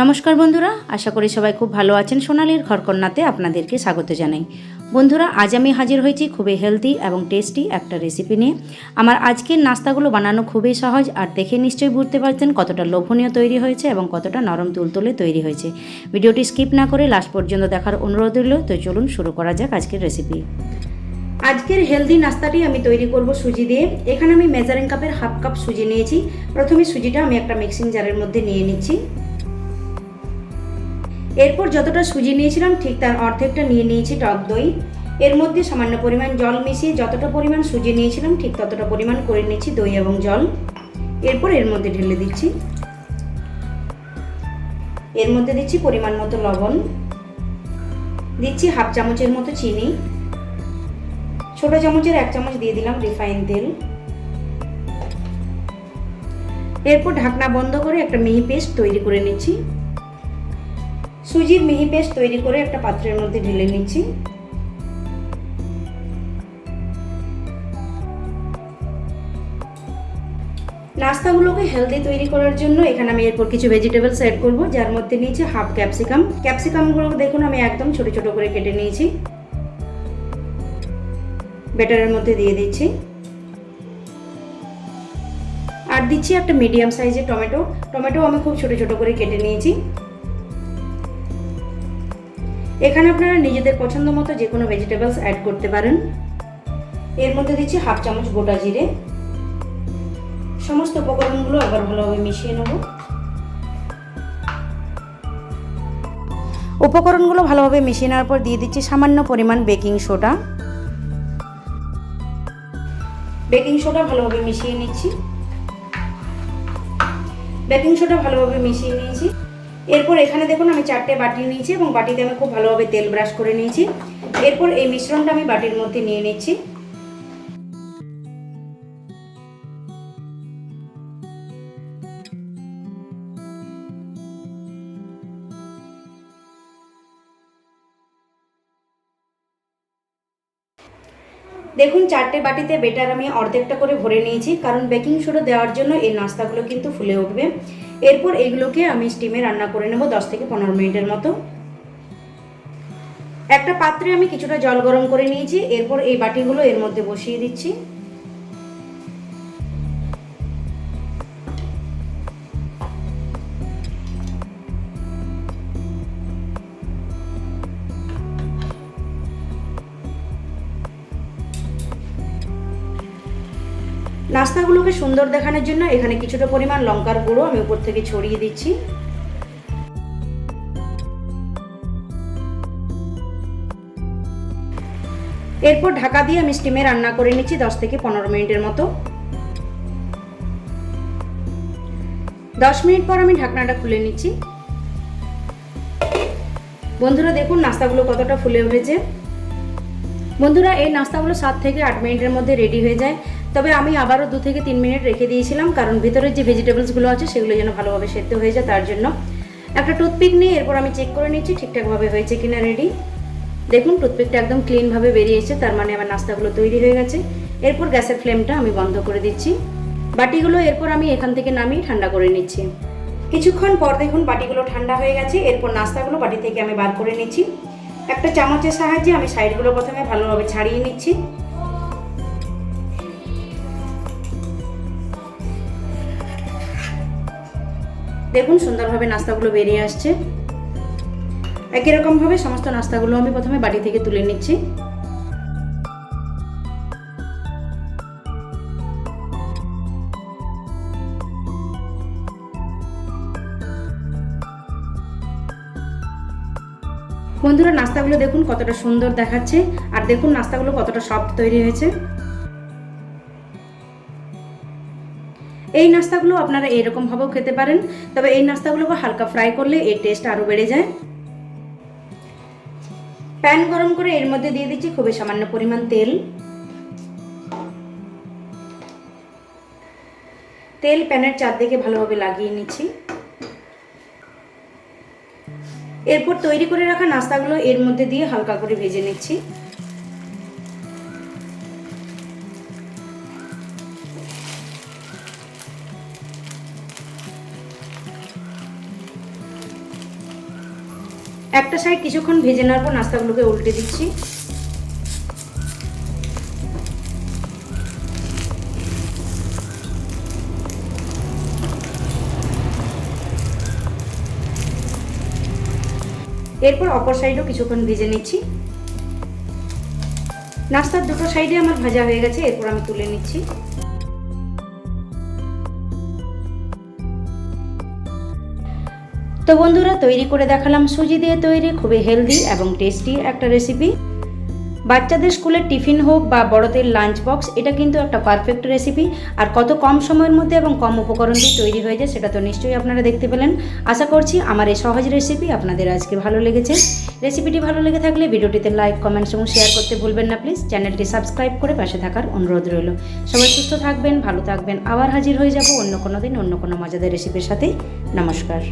নমস্কার বন্ধুরা, আশা করি সবাই খুব ভালো আছেন। সোনালির ঘরকন্যাতে আপনাদেরকে স্বাগত জানাই। বন্ধুরা, আজ আমি হাজির হয়েছি খুবই হেলদি এবং টেস্টি একটা রেসিপি নিয়ে। আমার আজকের নাস্তাগুলো বানানো খুবই সহজ আর দেখে নিশ্চয়ই বুঝতে পারছেন কতটা লোভনীয় তৈরি হয়েছে এবং কতটা নরম তুলতুলে তৈরি হয়েছে। ভিডিওটি স্কিপ না করে লাস্ট পর্যন্ত দেখার অনুরোধ রইল, তো চলুন শুরু করা যাক আজকের রেসিপি আজকের হেলদি নাস্তাটি আমি তৈরি করব সুজি দিয়ে। এখানে আমি মেজারিং কাপের হাফ কাপ সুজি নিয়েছি। প্রথমে সুজিটা আমি একটা মিক্সিং জারের মধ্যে নিয়ে নিচ্ছি। এরপর যতটা সুজি নিয়েছিলাম, ঠিক তার অর্ধেকটা নিয়ে নিয়েছি টক দই। এর মধ্যে সামান্য পরিমাণ জল মিশিয়ে যতটা পরিমাণ সুজি নিয়েছিলাম, ঠিক ততটা পরিমাণ করে নিচ্ছি দই এবং জল। এরপর এর মধ্যে ঢেলে দিচ্ছি। এর মধ্যে দিচ্ছি পরিমাণ মতো লবণ। দিচ্ছি হাফ চামচের মতো চিনি। ছোট চামচের এক চামচ দিয়ে দিলাম রিফাইন তেল। এরপর ঢাকনা বন্ধ করে একটা মিহি পেস্ট তৈরি করে নিচ্ছি। সুজির মিহি পেস্ট তৈরি করে একটা পাত্রের মধ্যে ঢেলে নিচ্ছি। নাস্তাগুলোকে হেলদি তৈরি করার জন্য এখানে আমি এরপর কিছু ভেজিটেবলস অ্যাড করব, যার মধ্যে নিয়েছি হাফ ক্যাপসিকাম ক্যাপসিকামগুলো দেখুন, আমি একদম ছোট ছোট করে কেটে নিয়েছি। ব্যাটারের মধ্যে দিয়ে দিচ্ছি। আর দিচ্ছি একটা মিডিয়াম সাইজের টমেটো। টমেটো আমি খুব ছোট ছোট করে কেটে নিয়েছি। এখানে আপনারা নিজেদের পছন্দ মতো যে কোনো ভেজিটেবলস অ্যাড করতে পারেন। এর মধ্যে দিচ্ছি হাফ চামচ গোটা জিরে। সমস্ত উপকরণগুলো আবার ভালোভাবে মিশিয়ে নেব। উপকরণগুলো ভালোভাবে মিশিয়ে নেওয়ার পর দিয়ে দিচ্ছি সামান্য পরিমাণ বেকিং সোডা। বেকিং সোডা ভালোভাবে মিশিয়ে নিচ্ছি। বেকিং সোডা ভালোভাবে মিশিয়ে নিয়েছি। এরপর এখানে দেখুন আমি চারটে বাটি নিয়েছি এবং বাটিতে আমি খুব ভালোভাবে তেল ব্রাশ করে নিয়েছি। এরপর এই মিশ্রণটা আমি বাটির মধ্যে নিয়ে নিচ্ছি। দেখুন, চারটে বাটিতে বেটার আমি অর্ধেকটা করে ভরে নিয়েছি, কারণ বেকিং সোডা দেওয়ার জন্য এই নাস্তাগুলো কিন্তু ফুলে উঠবে। এরপর এগুলোকে আমি স্টিমে রান্না করে নেব দশ থেকে পনেরো মিনিটের মতো। একটা পাত্রে আমি কিছুটা জল গরম করে নিয়েছি, এরপর এই বাটিগুলো এর মধ্যে বসিয়ে দিচ্ছি। নাস্তাগুলোকে সুন্দর দেখানোর জন্য এখানে কিছুটা পরিমাণ লঙ্কার গুঁড়ো আমি উপর থেকে ছড়িয়ে দিচ্ছি। এরপর ঢাকা দিয়ে আমি স্টিমে রান্না করে নিচ্ছি দশ থেকে পনেরো মিনিটের মতো। দশ মিনিট পর আমি ঢাকনাটা খুলে নিচ্ছি। বন্ধুরা দেখুন নাস্তাগুলো কতটা ফুলে উঠেছে। বন্ধুরা, এই নাস্তাগুলো সাত থেকে আট মিনিটের মধ্যে রেডি হয়ে যায়। তবে আমি আবারও দু থেকে তিন মিনিট রেখে দিয়েছিলাম, কারণ ভিতরের যে ভেজিটেবলসগুলো আছে সেগুলো যেন ভালোভাবে সেদ্ধ হয়ে যায় তার জন্য। একটা টুথপিক নিয়ে এরপর আমি চেক করে নিচ্ছি ঠিকঠাকভাবে হয়েছে কিনা রেডি দেখুন টুথপিকটা একদম ক্লিনভাবে বেরিয়ে এসেছে, তার মানে আমার নাস্তাগুলো তৈরি হয়ে গেছে। এরপর গ্যাসের ফ্লেমটা আমি বন্ধ করে দিচ্ছি। বাটিগুলো এরপর আমি এখান থেকে নামিয়ে ঠান্ডা করে নিচ্ছি। কিছুক্ষণ পর দেখুন বাটিগুলো ঠান্ডা হয়ে গেছে, এরপর নাস্তাগুলো বাটি থেকে আমি বার করে নিচ্ছি। একটা চামচের সাহায্যে আমি সাইডগুলো প্রথমে ভালোভাবে ছাড়িয়ে নিচ্ছি। দেখুন, সুন্দরভাবে নাস্তাগুলো বেরিয়ে আসছে। একই রকমভাবে সমস্ত নাস্তাগুলো আমি প্রথমে বাড়ি থেকে তুলে নিচ্ছি। বন্ধুরা, নাস্তাগুলো দেখুন কতটা সুন্দর দেখাচ্ছে, আর দেখুন নাস্তাগুলো কতটা সফট তৈরি হয়েছে। এই নাস্তাগুলো আপনারা এরকমভাবেও খেতে পারেন, তবে এই নাস্তাগুলোকে হালকা ফ্রাই করলে এর টেস্ট আরও বেড়ে যায়। প্যান গরম করে এর মধ্যে দিয়ে দিচ্ছি খুবই সামান্য পরিমাণ তেল। তেল প্যানের চারদিকে ভালোভাবে লাগিয়ে নিচ্ছি। এরপর তৈরি করে রাখা নাস্তাগুলো এর মধ্যে দিয়ে হালকা করে ভেজে নিচ্ছি। একটা সাইড কিছুক্ষণ ভেজে নেওয়ার পর নাস্তাগুলোকে উল্টে দিচ্ছি। এরপর অপর সাইডও কিছুক্ষণ ভেজে নিচ্ছি। নাস্তার দুটো সাইডে আমার ভাজা হয়ে গেছে, এরপর আমি তুলে নিচ্ছি। তো বন্ধুরা, তৈরি করে দেখালাম সুজি দিয়ে তৈরি, খুবই হেলদি এবং টেস্টি একটা রেসিপি বাচ্চাদের স্কুলের টিফিন হোক বা বড়দের লাঞ্চ বক্স, এটা কিন্তু একটা পারফেক্ট রেসিপি আর কত কম সময়ের মধ্যে এবং কম উপকরণ দিয়ে তৈরি হয়ে যায়, সেটা তো নিশ্চয়ই আপনারা দেখতে পেলেন। আশা করছি আমার এই সহজ রেসিপি আপনাদের আজকে ভালো লেগেছে। রেসিপিটি ভালো লেগে থাকলে ভিডিওটিতে লাইক কমেন্টস এবং শেয়ার করতে ভুলবেন না প্লিজ চ্যানেলটি সাবস্ক্রাইব করে পাশে থাকার অনুরোধ রইল। সবাই সুস্থ থাকবেন, ভালো থাকবেন। আবার হাজির হয়ে যাব অন্য কোনো দিন অন্য কোনো মজাদার রেসিপির সাথে। নমস্কার।